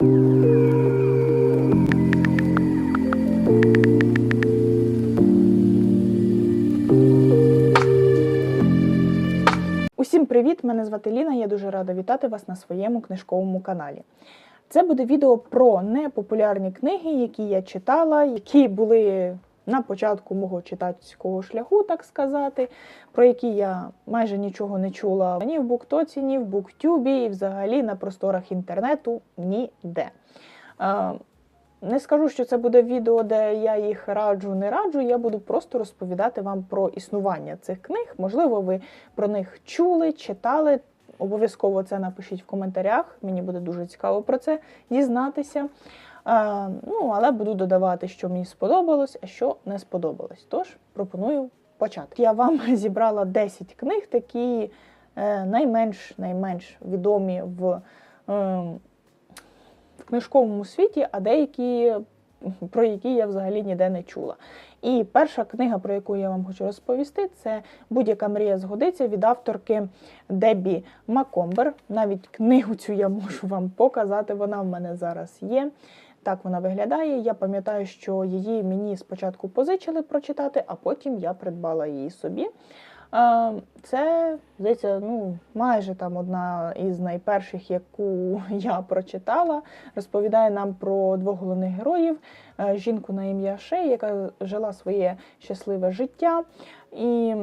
Усім привіт! Мене звати Ліна. Я дуже рада вітати вас на своєму книжковому каналі. Це буде відео про непопулярні книги, які я читала, які були на початку мого читацького шляху, так сказати, про які я майже нічого не чула ні в буктоці, ні в буктюбі, і взагалі на просторах інтернету ніде. Е, Не скажу, що це буде відео, де я їх раджу, не раджу. Я буду просто розповідати вам про існування цих книг. Можливо, ви про них чули, читали. Обов'язково це напишіть в коментарях. Мені буде дуже цікаво про це дізнатися. Ну, але буду додавати, що мені сподобалось, а що не сподобалось. Тож пропоную почати. Я вам зібрала 10 книг, такі е, найменш найменш відомі в. Е, в книжковому світі, а деякі про які я взагалі ніде не чула. І перша книга, про яку я вам хочу розповісти, це Будь-яка мрія згодиться від авторки Дебі Макомбер. Навіть книгу цю я можу вам показати, вона в мене зараз є. Так вона виглядає. Я пам'ятаю, що її мені спочатку позичили прочитати, а потім я придбала її собі. Це, здається, ну, майже там одна із найперших, яку я прочитала. Розповідає нам про двох головних героїв: Е, жінку на ім'я Шей, яка жила своє щасливе життя. І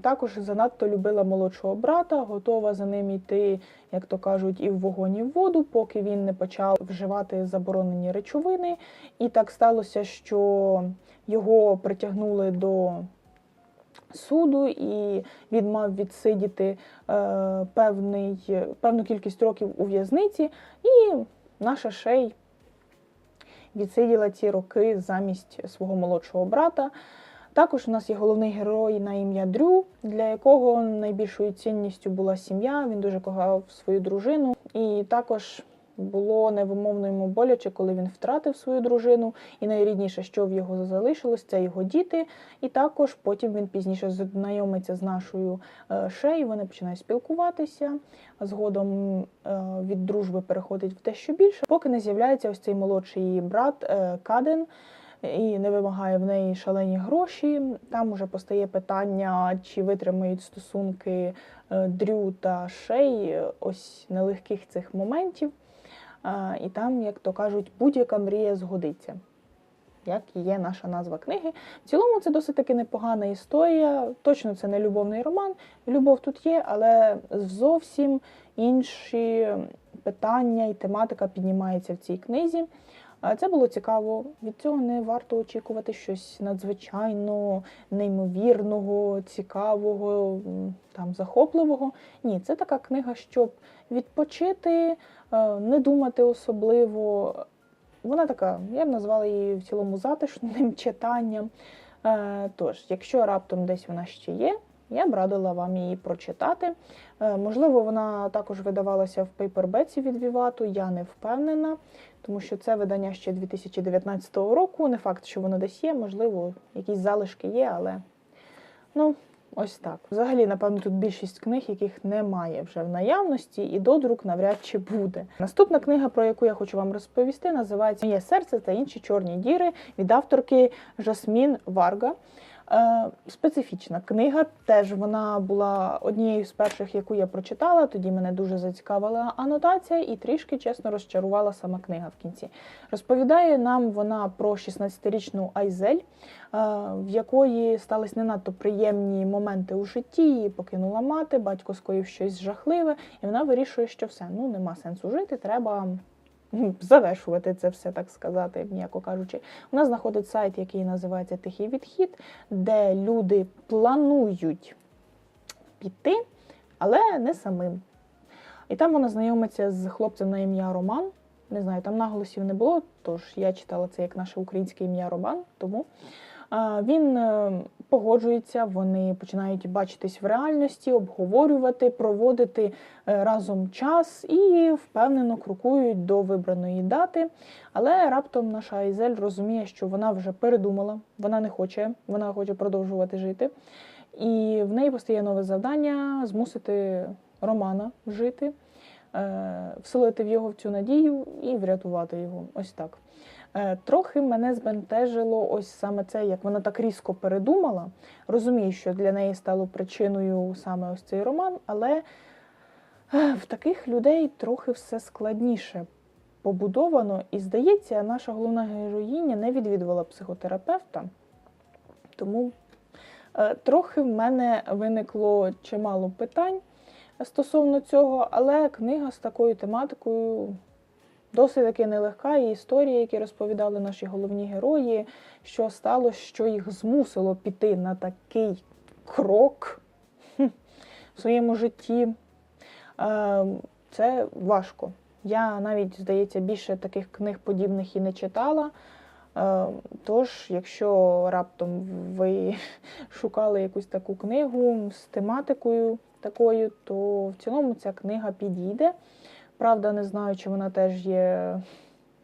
також занадто любила молодшого брата, готова за ним йти, як то кажуть, і в вогонь, і в воду, поки він не почав вживати заборонені речовини. І так сталося, що його притягнули до суду, і він мав відсидіти е, певний, певну кількість років у в'язниці, і наша шей відсиділа ці роки замість свого молодшого брата. Також у нас є головний герой на ім'я Дрю, для якого найбільшою цінністю була сім'я. Він дуже кохав свою дружину, і також було невимовно йому боляче, коли він втратив свою дружину. І найрідніше, що в його залишилось, це його діти. І також потім він пізніше знайомиться з нашою е, шею. Вони починають спілкуватися. Згодом е, від дружби переходить в дещо більше, поки не з'являється ось цей молодший брат е, Каден. І не вимагає в неї шалені гроші. Там уже постає питання, чи витримають стосунки е, Дрю та Шей е, ось нелегких цих моментів. І там, як то кажуть, будь-яка мрія згодиться. Як є наша назва книги. В цілому це досить таки непогана історія. Точно це не любовний роман. Любов тут є, але зовсім інші питання і тематика піднімається в цій книзі. Це було цікаво. Від цього не варто очікувати щось надзвичайно неймовірного, цікавого, там захопливого. Ні, це така книга, щоб відпочити, е, не думати особливо. Вона така, я б назвала її в цілому затишним читанням. Е, Тож, якщо раптом десь вона ще є, я б радила вам її прочитати. Е, Можливо, вона також видавалася в пейпербеці від Вівату, я не впевнена, тому що це видання ще 2019 року. Не факт, що воно десь є, можливо, якісь залишки є, але ну, ось так. Взагалі, напевно, тут більшість книг, яких немає вже в наявності, і додрук навряд чи буде. Наступна книга, про яку я хочу вам розповісти, називається Моє серце та інші чорні діри від авторки Жасмін Варга. Е, Специфічна книга, теж вона була однією з перших, яку я прочитала. Тоді мене дуже зацікавила анотація і трішки чесно розчарувала сама книга в кінці. Розповідає нам вона про 16-річну Айзель, е, в якої стались не надто приємні моменти у житті. Її покинула мати, батько скоїв щось жахливе, і вона вирішує, що все, ну нема сенсу жити, треба. Завершувати це все, так сказати, м'яко кажучи. Вона знаходить сайт, який називається Тихий відхід, де люди планують піти, але не самим. І там вона знайомиться з хлопцем на ім'я Роман. Не знаю, там наголосів не було, тож я читала це як наше українське ім'я Роман. Тому він е, погоджується, вони починають бачитись в реальності, обговорювати, проводити е, разом час і впевнено крокують до вибраної дати. Але раптом наша Айзель розуміє, що вона вже передумала, вона не хоче, вона хоче продовжувати жити. І в неї постає нове завдання змусити Романа жити. е, вселити в його в цю надію і врятувати його. Ось так. Е, Трохи мене збентежило ось саме це, як вона так різко передумала. Розумію, що для неї стало причиною саме ось цей роман, але е, в таких людей трохи все складніше побудовано. І здається, наша головна героїня не відвідувала психотерапевта, тому е, трохи в мене виникло чимало питань стосовно цього, але книга з такою тематикою досить таки нелегка. І історії, які розповідали наші головні герої, що сталося, що їх змусило піти на такий крок в своєму житті. Е, Це важко. Я навіть, здається, більше таких книг подібних і не читала. Е, Тож, якщо раптом ви шукали якусь таку книгу з тематикою такою, то в цілому ця книга підійде. Правда, не знаю, чи вона теж є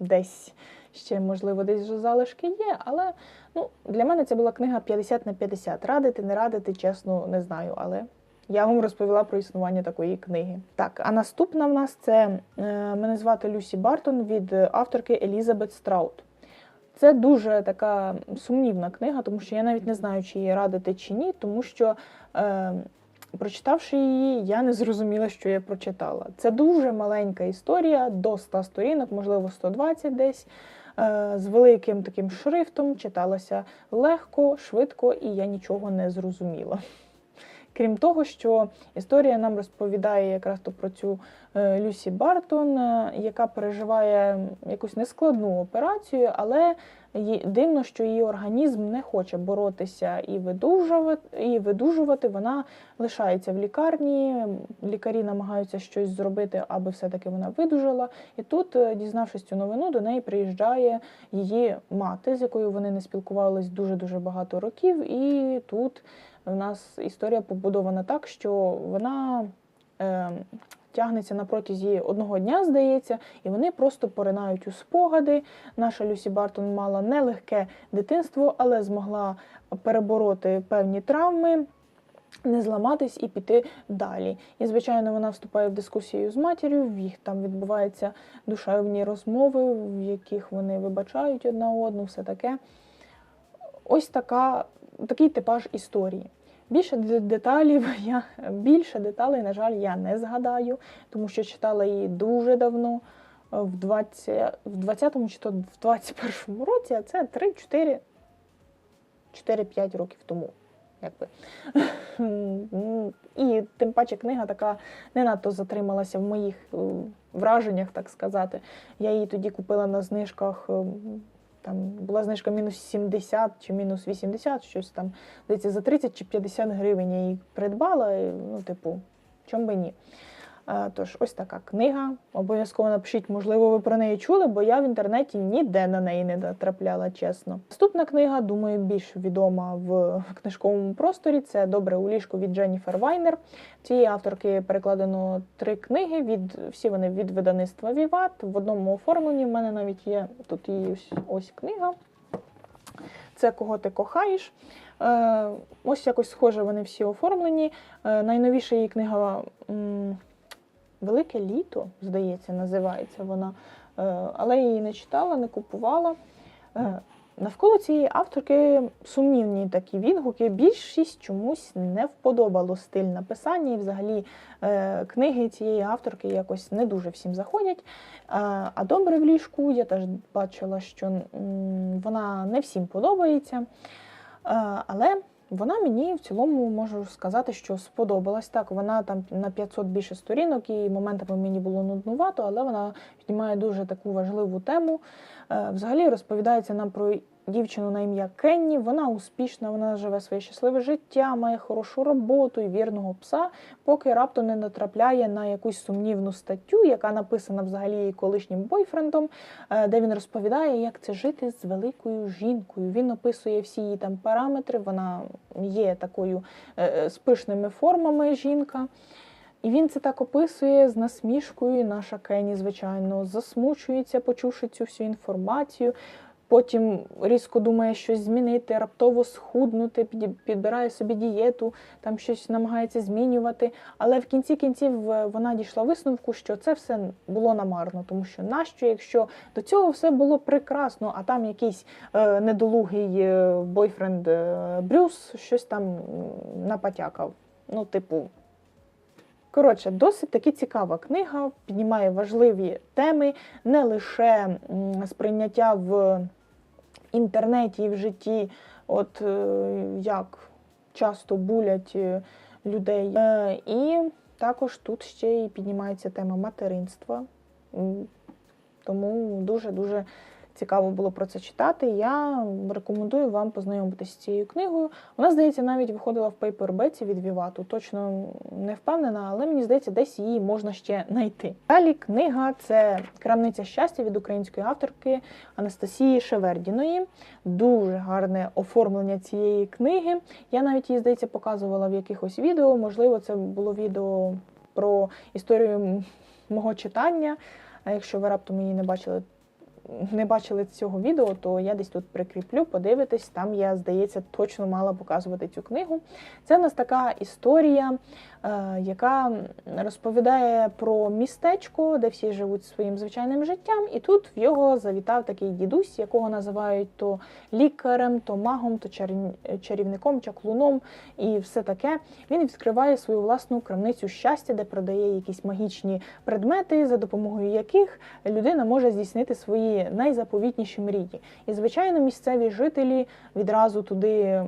десь ще, можливо, десь вже залишки є, але ну, для мене це була книга 50 на 50. Радити, не радити, чесно, не знаю, але я вам розповіла про існування такої книги. Так, а наступна в нас це е, мене звати Люсі Бартон від авторки Елізабет Страут. Це дуже така сумнівна книга, тому що я навіть не знаю, чи її радити чи ні, тому що, е, прочитавши її, я не зрозуміла, що я прочитала. Це дуже маленька історія, до 100 сторінок, можливо, 120 десь. е, З великим таким шрифтом читалася легко, швидко, і я нічого не зрозуміла. Крім того, що історія нам розповідає якраз то про цю е, Люсі Бартон, е, яка переживає якусь нескладну операцію, але дивно, що її організм не хоче боротися і видужувати, і видужувати. Вона лишається в лікарні. Лікарі намагаються щось зробити, аби все-таки вона видужала. І тут, е, дізнавшись цю новину, до неї приїжджає її мати, з якою вони не спілкувались дуже дуже багато років. І тут у нас історія побудована так, що вона е, тягнеться на протязі одного дня, здається, і вони просто поринають у спогади. Наша Люсі Бартон мала нелегке дитинство, але змогла перебороти певні травми. Не зламатись і піти далі. І, звичайно, вона вступає в дискусію з матір'ю, в їх там відбуваються душевні розмови, в яких вони вибачають одна одну, все таке. Ось така, такий типаж історії. Більше деталів я більше деталей, на жаль, я не згадаю, тому що читала її дуже давно, е, в 20, в 20-му чи то в 21-му році, а це 3-4, 4-5 років тому. Якби. І тим паче книга така не надто затрималася в моїх е, враженнях, так сказати. Я її тоді купила на знижках. Там була знижка мінус 70 чи мінус 80, щось там. Здається, за 30 чи 50 гривень я її придбала. Ну, типу, чом би ні. А, Тож, ось така книга. Обов'язково напишіть, можливо, ви про неї чули, бо я в інтернеті ніде на неї не натрапляла, чесно. Наступна книга, думаю, більш відома в книжковому просторі. Це Добре у ліжку від Дженніфер Вайнер. Цієї авторки перекладено три книги. Від всі вони від видавництва Віват. В одному оформленні в мене навіть є тут її ось, ось книга. Це кого ти кохаєш. Е, ось якось схоже вони всі оформлені. Е, найновіша її книга Велике літо, здається, називається вона. Е, але я її не читала, не купувала. Е, навколо цієї авторки сумнівні такі відгуки. Більшість чомусь не вподобало стиль написання, і взагалі е, книги цієї авторки якось не дуже всім заходять. А добре в ліжку я теж бачила, що вона не всім подобається. Але вона мені в цілому можу сказати, що сподобалась. Так, вона там на 500 більше сторінок, і моментами мені було нуднувато, але вона піднімає дуже таку важливу тему. Е, Взагалі розповідається нам про дівчину на ім'я Кенні. Вона успішна, вона живе своє щасливе життя, має хорошу роботу і вірного пса, поки раптом не натрапляє на якусь сумнівну статтю, яка написана взагалі її колишнім бойфрендом, е, де він розповідає, як це жити з великою жінкою. Він описує всі її там параметри. Вона є такою е, з пишними формами жінка. І він це так описує з насмішкою. і Наша Кенні, звичайно, засмучується, почувши цю всю інформацію. Потім різко думає щось змінити, раптово схуднути, підбирає собі дієту, там щось намагається змінювати. Але в кінці кінців е, вона дійшла висновку, що це все було намарно, тому що нащо, якщо до цього все було прекрасно, а там якийсь е, недолугий е, бойфренд е, Брюс щось там напотякав. Ну, типу. Коротше, досить таки цікава книга, піднімає важливі теми, не лише сприйняття в інтернеті і в житті, от е, як часто булять е, людей. Е, І також тут ще й піднімається тема материнства. Тому дуже-дуже цікаво було про це читати. Я рекомендую вам познайомитися з цією книгою. Вона, здається, навіть виходила в пейпербеці від Вівату. Точно не впевнена, але мені здається, десь її можна ще знайти. Далі книга це Крамниця щастя від української авторки Анастасії Шевердіної. Дуже гарне оформлення цієї книги. Я навіть її, здається, показувала в якихось відео. Можливо, це було відео про історію мого читання. А якщо ви раптом її не бачили, не бачили цього відео, то я десь тут прикріплю, подивитись. Там я, здається, точно мала показувати цю книгу. Це в нас така історія, яка розповідає про містечко, де всі живуть своїм звичайним життям. І тут в його завітав такий дідусь, якого називають то лікарем, то магом, то чарівн- чарівником, чаклуном і все таке. Він відкриває свою власну крамницю щастя, де продає якісь магічні предмети, за допомогою яких людина може здійснити свої найзаповітніші мрії. І, звичайно, місцеві жителі відразу туди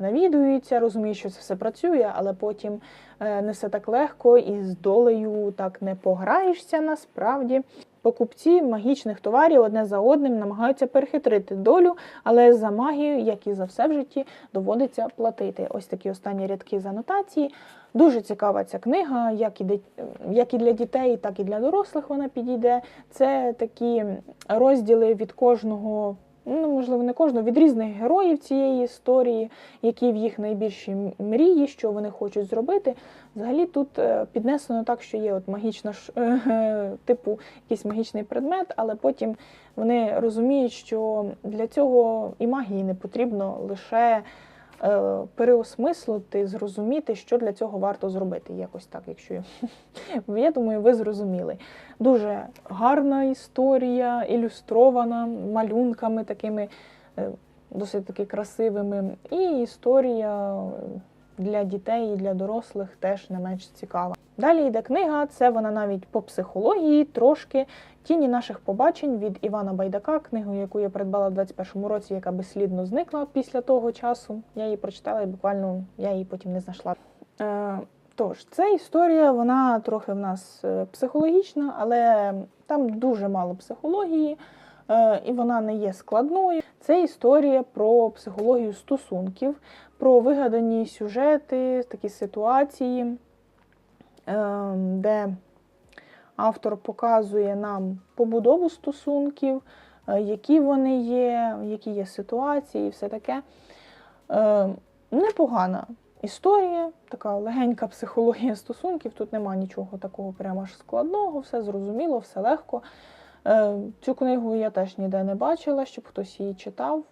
м, навідуються, розуміють, що це все працює, але потім е, не все так легко і з долею так не пограєшся насправді. Покупці магічних товарів одне за одним намагаються перехитрити долю, але за магію, як і за все в житті, доводиться платити. Ось такі останні рядки з анотації. Дуже цікава ця книга, як і, як і для дітей, так і для дорослих вона підійде. Це такі розділи від кожного, ну можливо, не кожного, від різних героїв цієї історії, які в їх найбільші мрії, що вони хочуть зробити. Взагалі тут е, піднесено так, що є от магічна ш- е, типу якийсь магічний предмет, але потім вони розуміють, що для цього і магії не потрібно лише е, переосмислити, зрозуміти, що для цього варто зробити. Якось так, якщо я- думаю, ви зрозуміли. Дуже гарна історія, ілюстрована малюнками такими е, досить таки красивими. І історія е, для дітей і для дорослих теж не менш цікава. Далі йде книга, це вона навіть по психології трошки. Тіні наших побачень від Івана Байдака, книгу, яку я придбала в 21-му році, яка безслідно зникла після того часу. Я її прочитала і буквально я її потім не знайшла. Е, тож, ця історія, вона трохи в нас е, психологічна, але там дуже мало психології, е, і вона не є складною. Це історія про психологію стосунків, про вигадані сюжети, такі ситуації, е, де автор показує нам побудову стосунків, е, які вони є, які є ситуації, і все таке. Е, Непогана історія, така легенька психологія стосунків. Тут нема нічого такого прямо аж складного, все зрозуміло, все легко. Е, Цю книгу я теж ніде не бачила, щоб хтось її читав.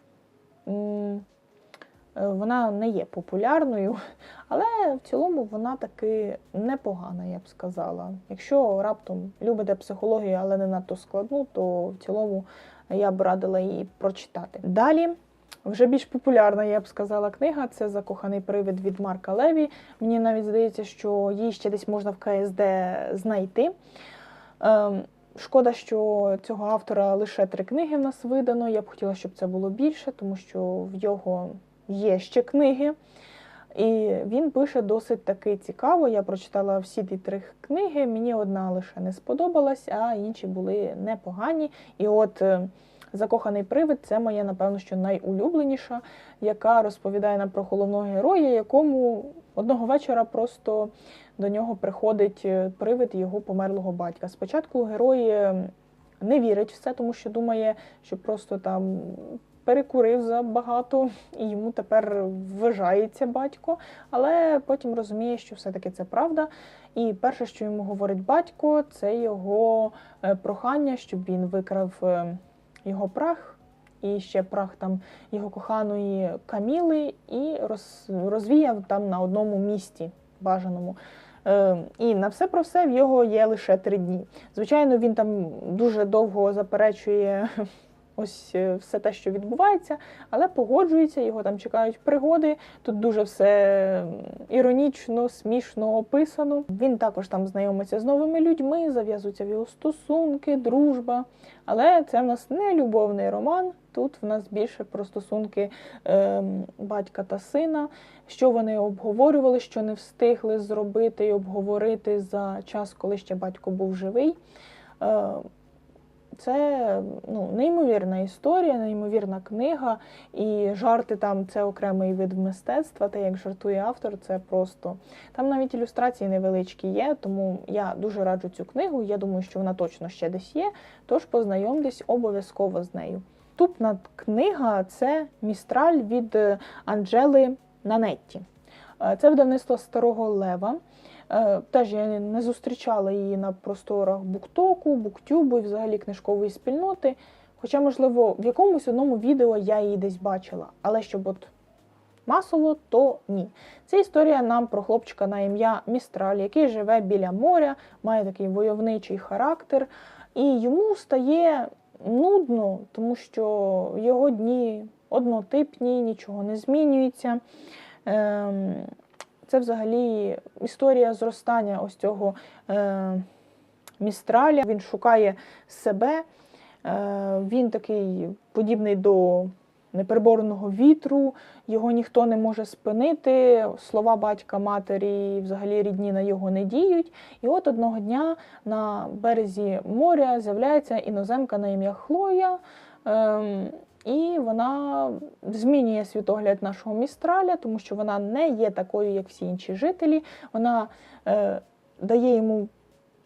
Е, Вона не є популярною, але в цілому вона таки непогана, я б сказала. Якщо раптом любите психологію, але не надто складну, то в цілому я б радила її прочитати. Далі. Вже більш популярна, я б сказала, книга це Закоханий привид від Марка Леві. Мені навіть здається, що її ще десь можна в КСД знайти. Ем, Шкода, що цього автора лише три книги в нас видано. Я б хотіла, щоб це було більше, тому що в його є ще книги. І він пише досить таки цікаво. Я прочитала всі ті три книги. Мені одна лише не сподобалась, а інші були непогані. І от е, Закоханий привид це моя, напевно, що найулюбленіша, яка розповідає нам про головного героя, якому одного вечора просто до нього приходить е, привид його померлого батька. Спочатку герой е, не вірить в це, тому що думає, що просто там перекурив забагато, і йому тепер вважається батько, але потім розуміє, що все-таки це правда. І перше, що йому говорить батько, це його е, прохання, щоб він викрав е, його прах і ще прах там його коханої Каміли, і роз, розвіяв там на одному місці бажаному. Е, І на все про все в його є лише три дні. Звичайно, він там дуже довго заперечує ось е, все те, що відбувається, але погоджується, його там чекають пригоди. Тут дуже все іронічно, смішно описано. Він також там знайомиться з новими людьми, зав'язуються в його стосунки, дружба. Але це в нас не любовний роман. Тут в нас більше про стосунки е, батька та сина, що вони обговорювали, що не встигли зробити і обговорити за час, коли ще батько був живий. Е, це ну, неймовірна історія, неймовірна книга, і жарти там це окремий вид мистецтва. Те, як жартує автор, це просто там навіть ілюстрації невеличкі є, тому я дуже раджу цю книгу. Я думаю, що вона точно ще десь є. Тож познайомтесь обов'язково з нею. Наступна книга це Містраль від е, Анджели Нанетті. Е, Це видавництво Старого Лева. Е, Теж я не зустрічала її на просторах буктоку, буктюбу і взагалі книжкової спільноти. Хоча, можливо, в якомусь одному відео я її десь бачила, але щоб от масово, то ні. Це історія нам про хлопчика на ім'я Містраль, який живе біля моря, має такий войовничий характер, і йому стає нудно, тому що його дні однотипні, нічого не змінюється. Ем, Це взагалі історія зростання ось цього е, містраля. Він шукає себе. Е, Він такий подібний до непереборного вітру, його ніхто не може спинити. Слова батька, матері, взагалі рідні на його не діють. І от одного дня на березі моря з'являється іноземка на ім'я Хлоя. Ем, і вона змінює світогляд нашого містраля, тому що вона не є такою, як всі інші жителі. Вона е, дає йому,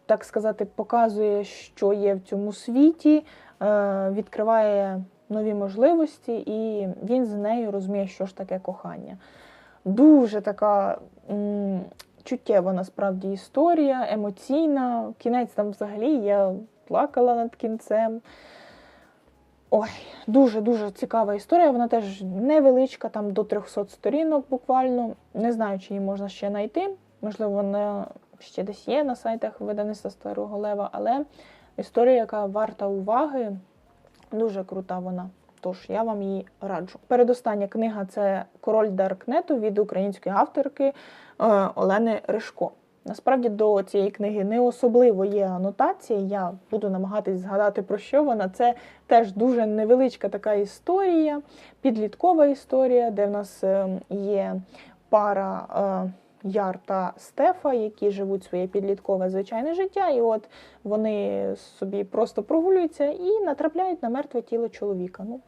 так сказати, показує, що є в цьому світі, е, відкриває нові можливості, і він з нею розуміє, що ж таке кохання. Дуже така м, чуттєва насправді історія, емоційна. Кінець там взагалі я плакала над кінцем. Ой, дуже-дуже цікава історія. Вона теж невеличка, там до 300 сторінок буквально. Не знаю, чи її можна ще знайти. Можливо, вона ще десь є на сайтах видавництва Старого Лева, але історія, яка варта уваги, дуже крута вона. Тож я вам її раджу. Передостання книга це Король Даркнету від української авторки е, Олени Ришко. Насправді до цієї книги не особливо є анотація. Я буду намагатись згадати про що вона. Це теж дуже невеличка така історія, підліткова історія, де в нас е, є пара е, Яр та Стефа, які живуть своє підліткове звичайне життя, і от вони собі просто прогулюються і натрапляють на мертве тіло чоловіка. Ну,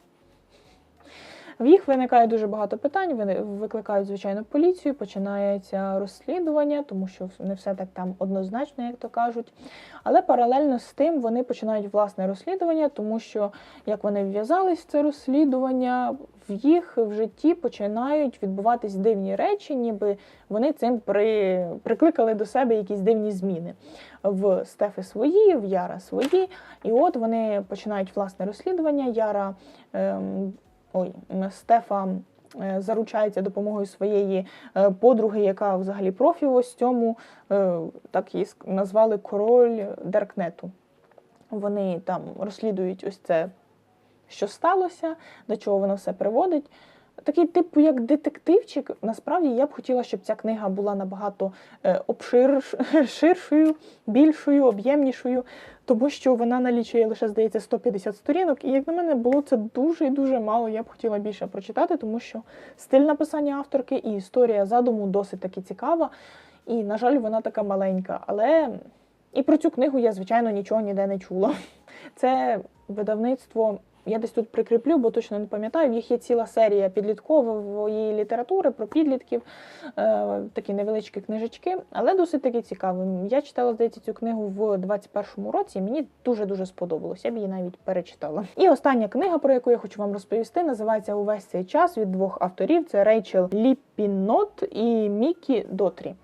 в їх виникає дуже багато питань. Вони викликають звичайно поліцію, починається розслідування, тому що не все так там однозначно, як то кажуть. Але паралельно з тим вони починають власне розслідування, тому що як вони вв'язались в це розслідування, в їх в житті починають відбуватись дивні речі, ніби вони цим при... прикликали до себе якісь дивні зміни. В Стефи свої, в Яра свої. І от вони починають власне розслідування. Яра ем, ой, Стефа е, заручається допомогою своєї е, подруги, яка взагалі профі ось цьому, е, так її назвали король Даркнету. Вони там розслідують ось це, що сталося, до чого воно все приводить. Такий типу, як детективчик, насправді я б хотіла, щоб ця книга була набагато е, обшир- більшою, об'ємнішою, тому що вона налічує лише, здається, 150 сторінок. І як на мене, було це дуже і дуже мало. Я б хотіла більше прочитати, тому що стиль написання авторки і історія задуму досить таки цікава. І, на жаль, вона така маленька. Але і про цю книгу я, звичайно, нічого ніде не чула. Це видавництво. Я десь тут прикріплю, бо точно не пам'ятаю. В їх є ціла серія підліткової літератури про підлітків, е, такі невеличкі книжечки, але досить таки цікаві. Я читала, здається, цю книгу в 21-му році. і Мені дуже дуже сподобалось. Я б її навіть перечитала. І остання книга, про яку я хочу вам розповісти, називається Увесь цей час від двох авторів: це Рейчел Ліпінот і Мікі Дотрі.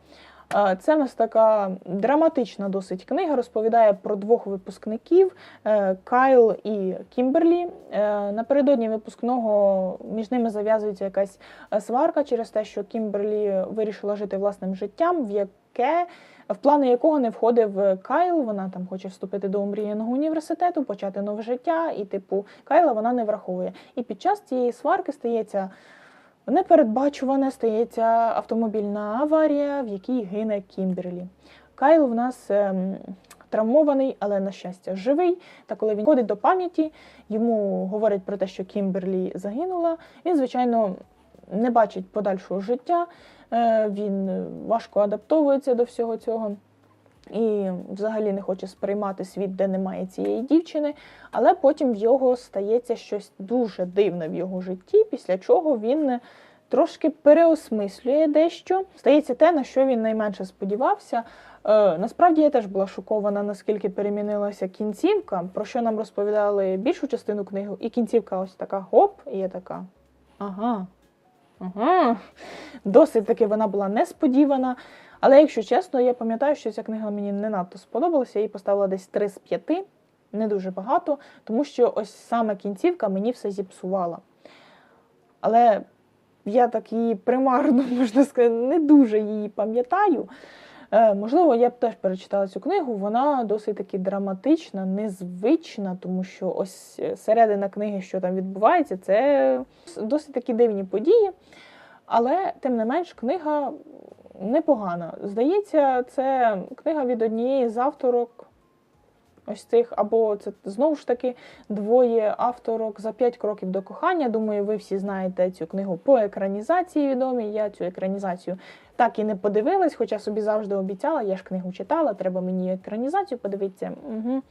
Це в нас така драматична досить книга, розповідає про двох випускників е, Кайл і Кімберлі. Е, Напередодні випускного між ними зав'язується якась е, сварка через те, що Кімберлі вирішила жити власним життям, в яке в плани якого не входив Кайл. Вона там хоче вступити до омріяного університету, почати нове життя, і типу Кайла вона не враховує. І під час цієї сварки стається непередбачуване, стається автомобільна аварія, в якій гине Кімберлі. Кайл в нас ем, травмований, але на щастя живий. Та коли він ходить до пам'яті, йому говорять про те, що Кімберлі загинула. Він, звичайно, не бачить подальшого життя. Е, Він важко адаптовується до всього цього. І взагалі не хоче сприймати світ, де немає цієї дівчини, але потім в його стається щось дуже дивне в його житті, після чого він трошки переосмислює дещо. Стається те, на що він найменше сподівався. Е, насправді я теж була шокована, наскільки перемінилася кінцівка, про що нам розповідали більшу частину книги, і кінцівка ось така гоп, і я така. Ага. Ага. Досить таки вона була несподівана. Але якщо чесно, я пам'ятаю, що ця книга мені не надто сподобалася. Я їй поставила десь 3 з 5, не дуже багато, тому що ось саме кінцівка мені все зіпсувала. Але я так її примарно, можна сказати, не дуже її пам'ятаю. Е, можливо, я б теж перечитала цю книгу. Вона досить таки драматична, незвична, тому що ось е, середина книги, що там відбувається, це досить такі дивні події. Але, тим не менш, книга непогана. Здається, це книга від однієї з авторок. Ось цих, або це знову ж таки двоє авторок за п'ять кроків до кохання. Думаю, ви всі знаєте цю книгу по екранізації відомій. Я цю екранізацію так і не подивилась, хоча собі завжди обіцяла. Я ж книгу читала, треба мені екранізацію подивитися. Угу.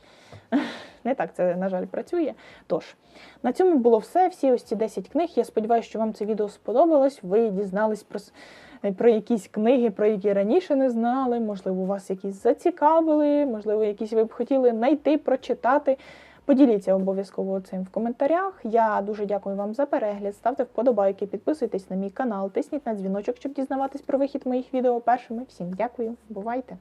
Не так це, на жаль, працює. Тож, на цьому було все. Всі ось ці 10 книг. Я сподіваюся, що вам це відео сподобалось. Ви дізнались про, про якісь книги, про які раніше не знали. Можливо, вас якісь зацікавили, можливо, якісь ви б хотіли знайти, прочитати. Поділіться обов'язково цим в коментарях. Я дуже дякую вам за перегляд. Ставте вподобайки, підписуйтесь на мій канал, тисніть на дзвіночок, щоб дізнаватись про вихід моїх відео першими. Всім дякую, бувайте!